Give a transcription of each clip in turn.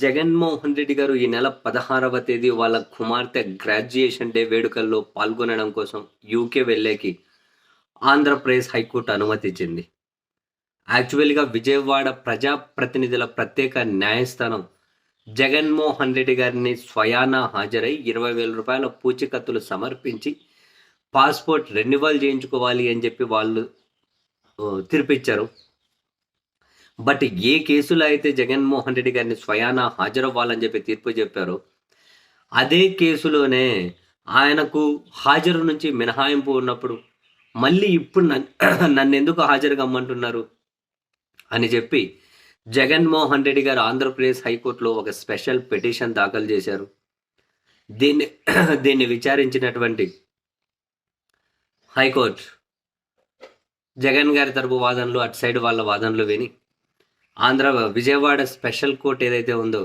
జగన్మోహన్ రెడ్డి గారు ఈ నెల పదహారవ తేదీ వాళ్ళ కుమార్తె గ్రాడ్యుయేషన్ డే వేడుకల్లో పాల్గొనడం కోసం యూకే వెళ్ళేకి ఆంధ్రప్రదేశ్ హైకోర్టు అనుమతించింది యాక్చువల్గా విజయవాడ ప్రజాప్రతినిధుల ప్రత్యేక న్యాయస్థానం జగన్మోహన్ రెడ్డి గారిని స్వయానా హాజరై ఇరవై వేల రూపాయల పూచికత్తులు సమర్పించి పాస్పోర్ట్ రెన్యువల్ చేయించుకోవాలి అని చెప్పి వాళ్ళు తిరిపిచ్చారు తీర్పిచ్చారు. బట్ ఏ కేసులో అయితే జగన్మోహన్ రెడ్డి గారిని స్వయానా హాజరవ్వాలని చెప్పి తీర్పు చెప్పారో అదే కేసులోనే ఆయనకు హాజరు నుంచి మినహాయింపు ఉన్నప్పుడు మళ్ళీ ఇప్పుడు నన్ను నన్ను ఎందుకు హాజరు కమ్మంటున్నారు అని చెప్పి జగన్మోహన్ రెడ్డి గారు ఆంధ్రప్రదేశ్ హైకోర్టులో ఒక స్పెషల్ పిటిషన్ దాఖలు చేశారు. దీన్ని దీన్ని విచారించినటువంటి హైకోర్టు జగన్ గారి తరపు వాదనలు అటు సైడ్ వాళ్ళ వాదనలు విని ఆంధ్ర విజయవాడ స్పెషల్ కోర్ట్ ఏదైతే ఉందో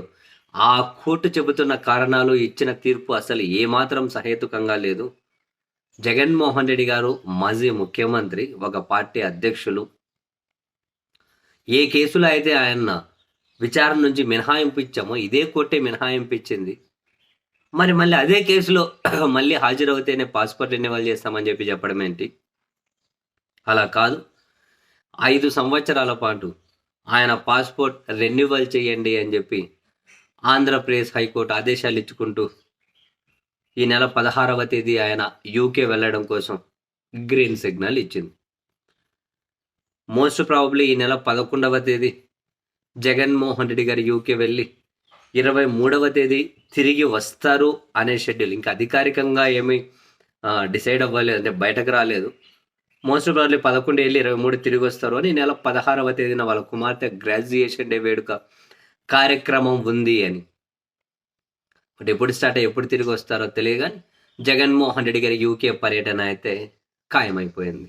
ఆ కోర్టు చెబుతున్న కారణాలు ఇచ్చిన తీర్పు అసలు ఏమాత్రం సహేతుకంగా లేదు. జగన్మోహన్ రెడ్డి గారు మాజీ ముఖ్యమంత్రి ఒక పార్టీ అధ్యక్షులు. ఏ కేసులో అయితే ఆయన విచారణ నుంచి మినహాయింపు ఇచ్చామో ఇదే కోర్టే మినహాయింపు ఇచ్చింది మరి మళ్ళీ అదే కేసులో మళ్ళీ హాజరవుతేనే పాస్పోర్ట్ రెన్యువల్ చేస్తామని చెప్పి చెప్పడం ఏంటి అలా కాదు. ఐదు సంవత్సరాల పాటు ఆయన పాస్పోర్ట్ రెన్యువల్ చేయండి అని చెప్పి ఆంధ్రప్రదేశ్ హైకోర్టు ఆదేశాలు ఇచ్చుకుంటూ ఈ నెల పదహారవ తేదీ ఆయన యూకే వెళ్ళడం కోసం గ్రీన్ సిగ్నల్ ఇచ్చింది. మోస్ట్ ప్రాబబ్లీ ఈ నెల పదకొండవ తేదీ జగన్మోహన్ రెడ్డి గారు యూకే వెళ్ళి ఇరవై మూడవ తేదీ తిరిగి వస్తారు అనే షెడ్యూల్ ఇంకా అధికారికంగా ఏమీ డిసైడ్ అవ్వలేదు. అంటే బయటకు రాలేదు. మోస్ట్ ప్రాబ్లీ పదకొండు ఏళ్ళు ఇరవై మూడు తిరిగి వస్తారు అని నెల పదహారవ తేదీన వాళ్ళ కుమార్తె గ్రాడ్యుయేషన్ డే వేడుక కార్యక్రమం ఉంది అని. బట్ ఎప్పుడు స్టార్ట్ అయ్యి ఎప్పుడు తిరిగి వస్తారో తెలియదు జగన్మోహన్ రెడ్డి గారి యూకే పర్యటన అయితే ఖాయమైపోయింది.